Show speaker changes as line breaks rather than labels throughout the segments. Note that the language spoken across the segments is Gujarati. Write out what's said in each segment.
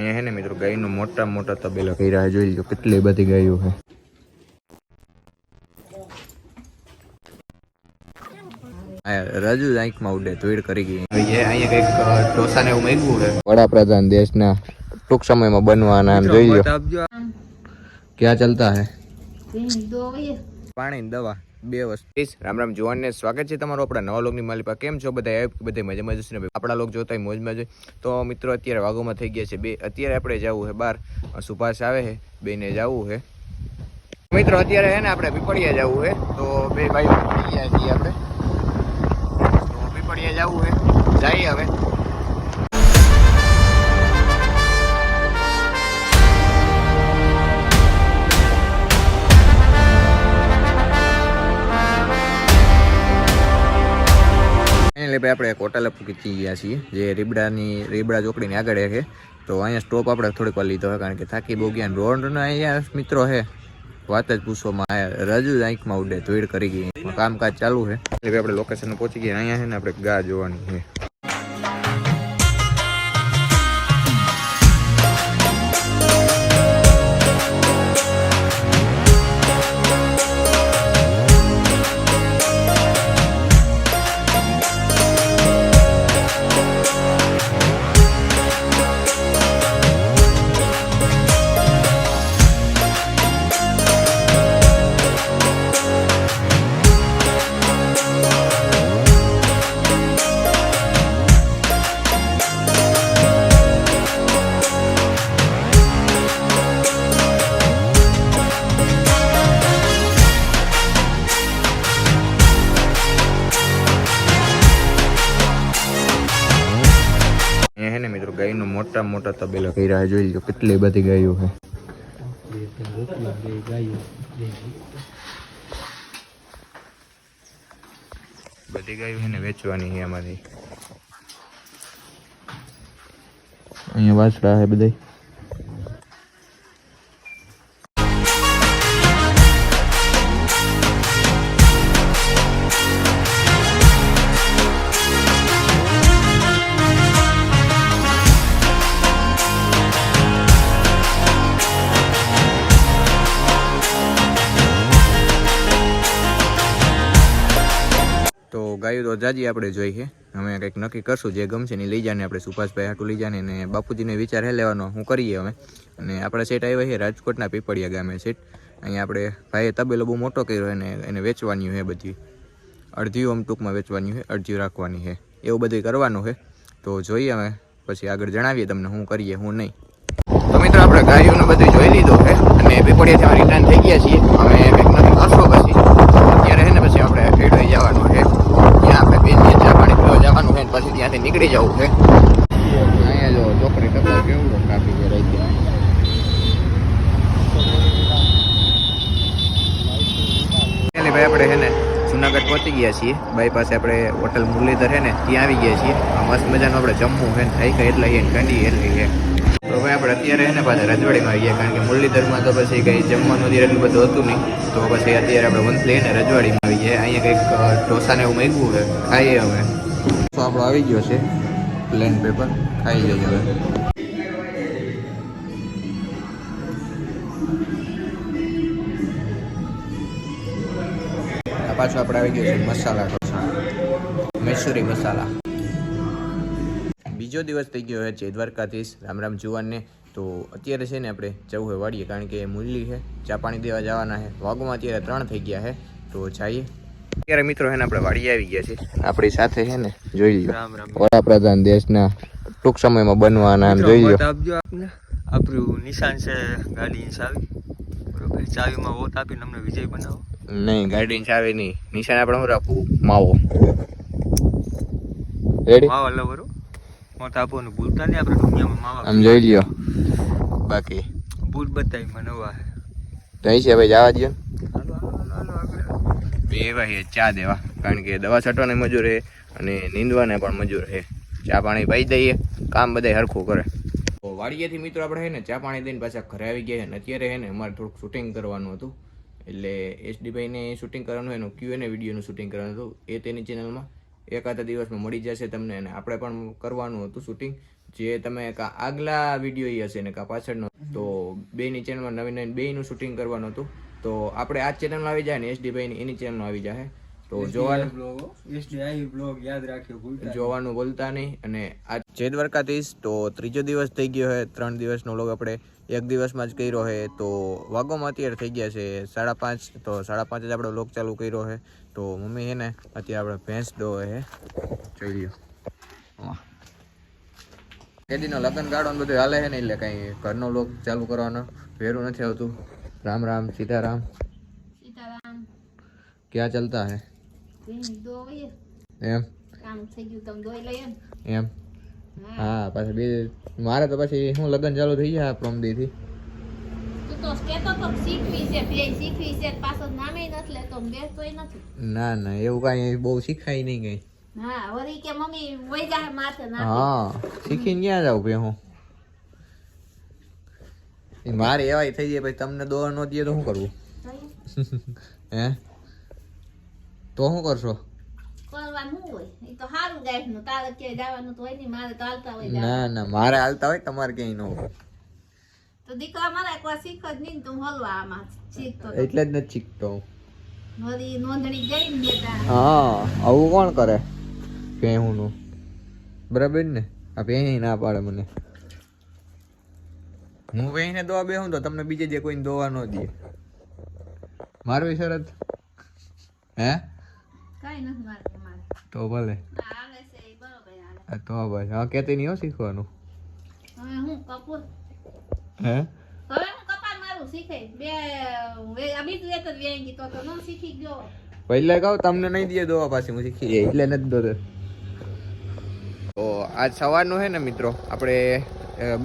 અહીંયા હે ને મિત્રો ગાયનો મોટા મોટા તબેલા કર્યા છે. જોઈ લો કેટલી બધી ગાયો છે. રાજુ આંખમાં ઉડે ધોઈડ કરી ગઈ. અહીંયા કંઈક ઢોસાને એવું મેગવું છે. વડાપ્રધાન દેશના ટૂંક સમયમાં બનવાના જોઈ લો. ક્યાં ચાલતા હે? પાણી દવા. બે વસ્તુ. રામ રામ જુવાનને સ્વાગત છે તમારું આપણા નવા લોકની માલિપા. કેમ છો બધા? બધા મજા મજા છે ને? આપણા લોક જોતા હોય મોજમાં તો મિત્રો, અત્યારે વાઘોમાં થઈ ગયા છે બે. અત્યારે આપણે જવું છે બાર. સુભાષ આવે છે બેને જવું છે મિત્રો, અત્યારે હે ને આપણે પીપળિયા જવું છે તો બે નીકળી ગયા છીએ આપણે. તો પીપળિયા જવું છે જઈએ હવે. એટલે ભાઈ આપણે એક હોટલે પૂકી ગયા છીએ, જે રીબડાની, રીબડા ચોકડીની આગળ છે. તો અહીંયા સ્ટોપ આપણે થોડીક વાર લીધો કારણ કે થાકી બહુ ગયા રોડના અહીંયા મિત્રો છે. વાત જ પૂછવામાં આવ્યા રજુ આંખમાં ઉડે ધોઈડ કરી ગઈ. કામકાજ ચાલુ છે. એટલે આપણે લોકેશન પહોંચી ગયા, અહીંયા છે ને આપણે ગા જોવાની છે. મોટા મોટા તબેલા. કર્યા રહ્યા જોઈ લો કેટલી બધી ગાયો છે. બધી ગાયો છે ને વેચવાની છે આમાંથી. અહીંયા વાસડા છે બધા ગાયો તો જાજી આપણે જોઈ છે. અમે કંઈક નક્કી કરશું જે ગમશે ને લઈ જાને આપણે સુભાષભાઈ હાટું લઈ જાને ને બાપુજીને વિચાર હે લેવાનો, હું કરીએ અમે. અને આપણા સેટ આવ્યા છે રાજકોટના પીપળિયા ગામે સેટ અહીંયા આપણે ભાઈએ તબેલો બહુ મોટો કર્યો અને એને વેચવાની છે બધી. અડધી આમ ટૂંકમાં વેચવાની છે અડધી રાખવાની છે. એવું બધું કરવાનું છે. તો જોઈએ અમે, પછી આગળ જણાવીએ તમને હું કરીએ, હું નહીં. તો મિત્રો, આપણે ગાયોને બધું જોઈ લીધું છે અને પીપળિયાથી રિટર્ન થઈ ગયા છીએ હવે કંઈક નક્કી કરશો પછી અત્યારે છે ને પછી આપણે ખેડૂએ જવાનું છે ત્યાં આપણે બેન ચા પાણી પીવા જવાનું છે ને પછી ત્યાંથી નીકળી જવું છે અહીંયા જો છોકરી ટપા કેવું ટ્રાફિક રહી ગયા એટલે ભાઈ આપણે છે ને જુનાગઢ પહોંચી ગયા છીએ. બાયપાસ આપણે હોટલ મુરલીધર છે ને, ત્યાં આવી ગયા છીએ. મસ્ત મજાનું આપણે જમવું છે ને, થઈ ગઈ એટલે અહીંયા ઠંડી એટલી છે. તો ભાઈ આપણે અત્યારે છે ને પાછા રજવાડીમાં આવી ગયા કારણ કે મુરલીધરમાં તો પછી કંઈ જમવાનું અત્યારે એટલું બધું હતું નહીં. તો પછી અત્યારે આપણે વંથલી ને રજવાડીમાં આવી ગયા અહીંયા કંઈક ઢોસાને એવું મેગવું છે. ખાઈએ હવે. તો આપણો આવી ગયો છે પ્લેન પેપર. ખાઈ જઈએ હવે. પાછો આપણે આવી ગયો છે મસાલા ઢોસા. મૈસૂરી મસાલા. બીજો દિવસ થઈ ગયો છે જય દ્વારકાધીશ રામ રામ જુવાનને. તો અત્યારે છે ને આપણે જવું હોય વાડીએ કારણ કે મૂલ્લી છે ચા પાણી દેવા જવાના છે. વાગોમાં અત્યારે ત્રણ થઈ ગયા છે તો જઈએ. અત્યારે મિત્રો છે ને આપણે વાડીએ આવી ગયા છે આપણી સાથે છે ને જોઈ લો
રામ રામ.
વડાપ્રધાન દેશના ટૂંક સમયમાં બનવાના જોઈ લો
આપણું નિશાન છે ગાડીની ચાવી. બરોબર ચાવીમાં વોટ આપીને અમને વિજય બનાવો.
નહીં ગાડી ચાવે નહીં. નિશાન આપણે હું રાખવું? માવો. રેડી
માવા લવરો વોટ આપો ને ભૂલતા નહીં આપણે દુનિયામાં માવા
આમ જોઈ લ્યો. બાકી.
ભૂલ બતાવી મને નવા હે
તો અહીં છે ભાઈ જવા દો બે ભાઈ ચા દેવા કારણ કે દવા છટવાને મજૂર રહે અને નીંદવાને પણ મજૂર હે ચા પાણી પાઈ દઈએ કામ બધા હરખું કરે. તો વાડીએથી મિત્રો આપણે હે ને ચા પાણી દઈને પાછા ઘરે આવી ગયા અને અત્યારે હે ને અમારે થોડુંક શૂટિંગ કરવાનું હતું. એટલે એચડી ભાઈને શૂટિંગ કરવાનું એનું ક્યુ એને વિડીયોનું શૂટિંગ કરવાનું હતું. એ તેની ચેનલમાં એકાદા દિવસમાં મળી જશે તમને અને આપણે પણ કરવાનું હતું શૂટિંગ જે તમે કાં આગલા વીડિયો એ હશે ને કાં પાછળનો. તો બેની ચેનલમાં નવી નવીન બેયનું શૂટિંગ કરવાનું હતું. તો આપણે આ ચેનલમાં આવી જાય ને એસડી ભાઈની એની ચેનલમાં આવી જાય. તો જોવાનું
યાદ રાખ્યો
જોવાનું બોલતા નહીં. અને આ જે દ્વારકાધીશ. તો ત્રીજો દિવસ થઈ ગયો છે ત્રણ દિવસનો લોગ આપણે એક દિવસમાં જ કર્યો છે તો વાગોમાં અત્યારે થઈ ગયા છે સાડા પાંચ તો સાડા પાંચ જ આપણે લોક ચાલુ કર્યો છે તો મમ્મી છે ને અત્યારે આપણે ભેંસ દો છે જોઈ લ્યો. કેદીનો લગ્ન ગાળો બધું હાલે છે ને એટલે કાંઈ ઘરનો લોક ચાલુ કરવાનો. વેરું નથી આવતું. રામ રામ સીતારામ.
સીતારામ.
ક્યાં ચાલતા હે? એમ?
કામ થઈ ગયું તમે દોઈ લઈએ
એમ? હા પાછા બે મારે તો પછી હું લગ્ન ચાલુ થઈ ગયા થી.
લેતો બેસતોય નથી.
ના ના એવું કાંઈ બહુ શીખાય નહીં કઈ.
હા
શીખીને ક્યાં જાવ બે હું? મારે એવાય થઈ જાય પછી તમને દોવા ન દે તો શું કરવું હે? તો શું કરશો?
કરવાનું હોય. એ તો સારું ગાયનું તારે ક્યાંય જવાનું તો હોય નહીં મારે તો હાલતા હોય
ના ના મારે હાલતા હોય તમારે ક્યાંય ન હોય.
તો દીકરા મારા એકવાર શીખ જ નહીં તું હલવા આમાં શીખતો
એટલે જ નથી શીખતો.
વળી નોંધણી જઈને ને
હા આવું કોણ કરે? ભેહુંનું બરાબર ને? આ ભેહી ના પાડે મને. હું ભેહીને દોવા બેહું તો તમને બીજે જે કોઈને દોવા ન દે. મારવી શરત? હે?
કાંઈ નથી મારે મારે.
તો ભલે. તો બસ હા કેતી નહીં હો શીખવાનું?
હું
હે?
હું
પહેલા કહું તમને નહીં દે દોવા પાછી હું શીખી જાય. એટલે નથી દોતો તો આજ સવારનું છે ને મિત્રો આપણે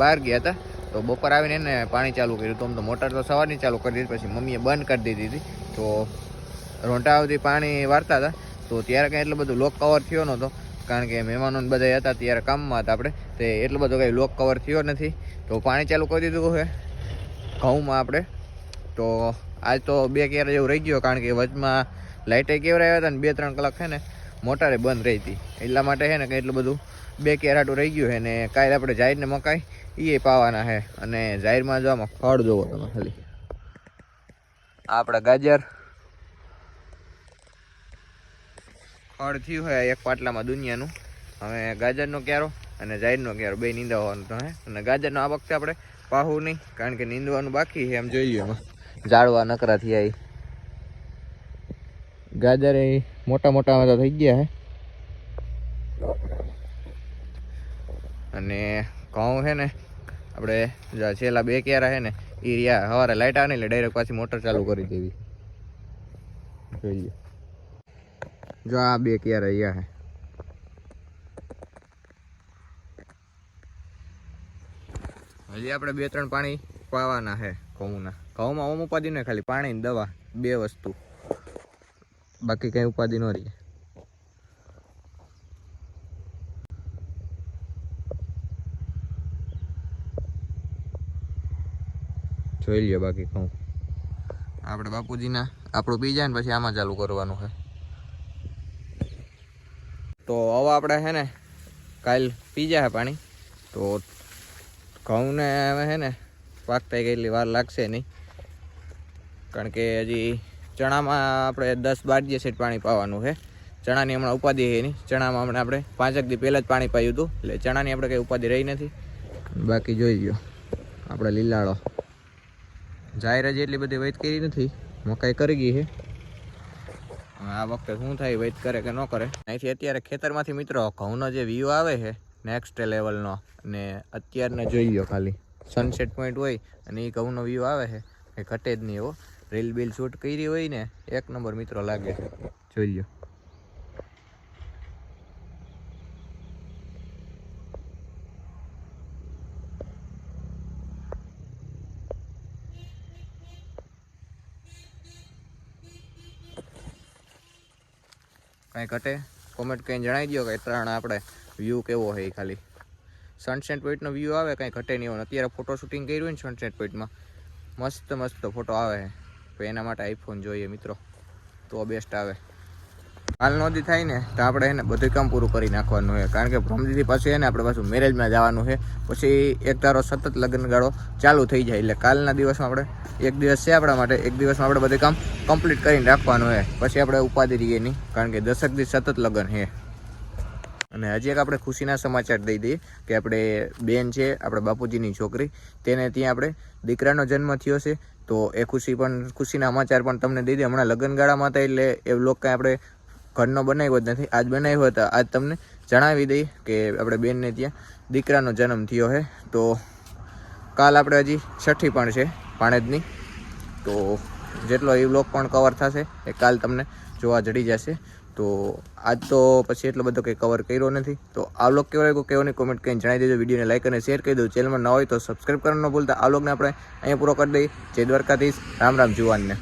બહાર ગયા હતા. તો બપોર આવીને એને પાણી ચાલુ કર્યું. તો આમ તો મોટર તો સવારની ચાલુ કરી દીધી પછી મમ્મીએ બંધ કરી દીધી હતી. તો રોંટા આવતી પાણી વારતા હતા. તો ત્યારે કાંઈ એટલો બધો લોક કવર થયો નહોતો. કારણ કે મહેમાનો બધા હતા ત્યારે કામમાં હતા આપણે. તે એટલો બધો કંઈ લોક કવર થયો નથી. તો પાણી ચાલુ કરી દીધું છે ઘઉંમાં આપણે. તો આજ તો બે કેરા જેવું રહી ગયો. કારણ કે વચમાં લાઇટે કેવરાયા હતા ને બે ત્રણ કલાક છે ને મોટારે બંધ રહી હતી. એટલા માટે છે ને કે એટલું બધું બે કેરાટું રહી ગયું છે ને કાલે આપણે જાહેરને મકાઈ એ પાવાના છે. અને જાહેરમાં જવામાં ફળ જોવો તમે ખાલી. આપણા ગાજર ફળ થયું હોય એક પાટલામાં દુનિયાનું. હવે ગાજરનો ક્યારો અને જાહેરનો ક્યારો, બે નીંદાવાનું તો હે. અને ગાજરનો આ વખતે આપણે પાહું નહીં, કારણ કે નીંદવાનું બાકી છે, એમ જોઈએ એમાં. ઝાડવા નકરા થયા ઈ. ગાજર એ મોટા મોટા તો થઈ ગયા હે. અને ઘઉં છે ને, આપણે છેલ્લા બે ક્યારા છે ને એ રહ્યા. સવારે લાઇટ આવે ને એટલે ડાયરેક્ટ પાછી મોટર ચાલુ કરી દેવી. જોઈએ. જો આ બે ક્યારે રહ્યા હે. હજી આપણે બે ત્રણ પાણી પાવાના છે ઘઉંના. ઘઉંમાં ઓમ ઉપાધિ ને ખાલી પાણી દવા, બે વસ્તુ. બાકી કઈ ઉપાધિ ન રહી. જોઈ લ્યો બાકી ઘઉં. આપણે બાપુજીના, આપણું પી ને પછી આમાં ચાલુ કરવાનું છે તો હવે આપણે છે ને કાલ પી જાય પાણી. તો ઘઉંને હવે છે ને પાકતા કેટલી વાર લાગશે નહીં. કારણ કે હજી ચણામાં આપણે દસ બાર જે સેટ પાણી પાવાનું છે. ચણાની હમણાં ઉપાધિ છે નહીં. ચણામાં હમણાં આપણે પાંચેક દી પહેલાં જ પાણી પાયું હતું. એટલે ચણાની આપણે કંઈ ઉપાધિ રહી નથી. બાકી જોઈ ગયો આપણે લીલાળો. જાહેર હજી એટલી બધી વૈત કરી નથી. મકાઈ કરી ગઈ છે. આ વખતે શું થાય વેઇટ કરે કે ન કરે. અહીંથી અત્યારે ખેતરમાંથી મિત્રો ઘઉંનો જે વ્યૂ આવે છે નેક્સ્ટ લેવલનો અને અત્યારને જોઈ લો ખાલી. સનસેટ પોઈન્ટ હોય અને એ ઘઉંનો વ્યૂ આવે છે. એ ઘટે જ નહીં એવો રીલ બિલ શૂટ કરી હોય ને, એક નંબર મિત્રો લાગે. છે જોઈ લો કાંઈ ઘટે. કોમેન્ટ કંઈ જણાવી દો કે ત્રણ આપણે વ્યૂ કેવો એ ખાલી. સનસેટ પોઈન્ટનો વ્યૂ આવે, કાંઈ ઘટે નહીં હોય અત્યારે ફોટો શૂટિંગ કર્યું હોય ને સનસેટ પોઈન્ટમાં મસ્ત મસ્ત ફોટો આવે તો એના માટે આઈફોન જોઈએ મિત્રો. તો બેસ્ટ આવે. હાલ નોંધી થાય ને, તો આપણે એને બધું કામ પૂરું કરી નાખવાનું છે. કારણ કે ભ્રમજીથી પાછું એને આપણે પાછું મેરેજમાં જવાનું છે. પછી એક ધારો સતત લગ્નગાળો ચાલુ થઈ જાય. એટલે કાલના દિવસમાં આપણે એક દિવસ છે આપણા માટે, એક દિવસમાં આપણે બધું કામ કમ્પ્લીટ કરીને રાખવાનું છે. પછી આપણે ઉપાધિ રહીએ નહીં, કારણ કે દશકથી સતત લગ્ન છે. અને હજી એક આપણે ખુશીના સમાચાર દઈ દઈએ કે આપણે બેન છે, આપણે બાપુજીની છોકરી, તેને ત્યાં આપણે દીકરાનો જન્મ થયો છે. તો એ ખુશી પણ, ખુશીના સમાચાર પણ તમને દઈ દે હમણાં લગ્નગાળામાં હતા એટલે એ લોક કાંઈ આપણે ઘરનો બનાવ્યો જ નથી. આજ બનાવ્યો હતો આજ તમને જણાવી દઈ કે આપણે બેનને ત્યાં દીકરાનો જન્મ થયો છે તો કાલ આપણે હજી છઠ્ઠી પણ છે પાણેજની તો જેટલો એ બ્લોક પણ કવર થશે એ કાલ તમને જોવા જડી જશે. તો આજ તો પછી એટલો બધો કંઈ કવર કર્યો નથી. તો આ બ્લોગ કેવો લાગ્યો નહીં કોમેન્ટ કરીને જણાવી દેજો. વિડીયોને લાઈક અને શેર કરી દો. ચેનલમાં ન હોય તો સબસ્ક્રાઈબ કરવાનું ન ભૂલતા. આ બ્લોગને આપણે અહીંયા પૂરો કરી દઈએ. જય દ્વારકાધીશ. રામ રામ જુવાનને.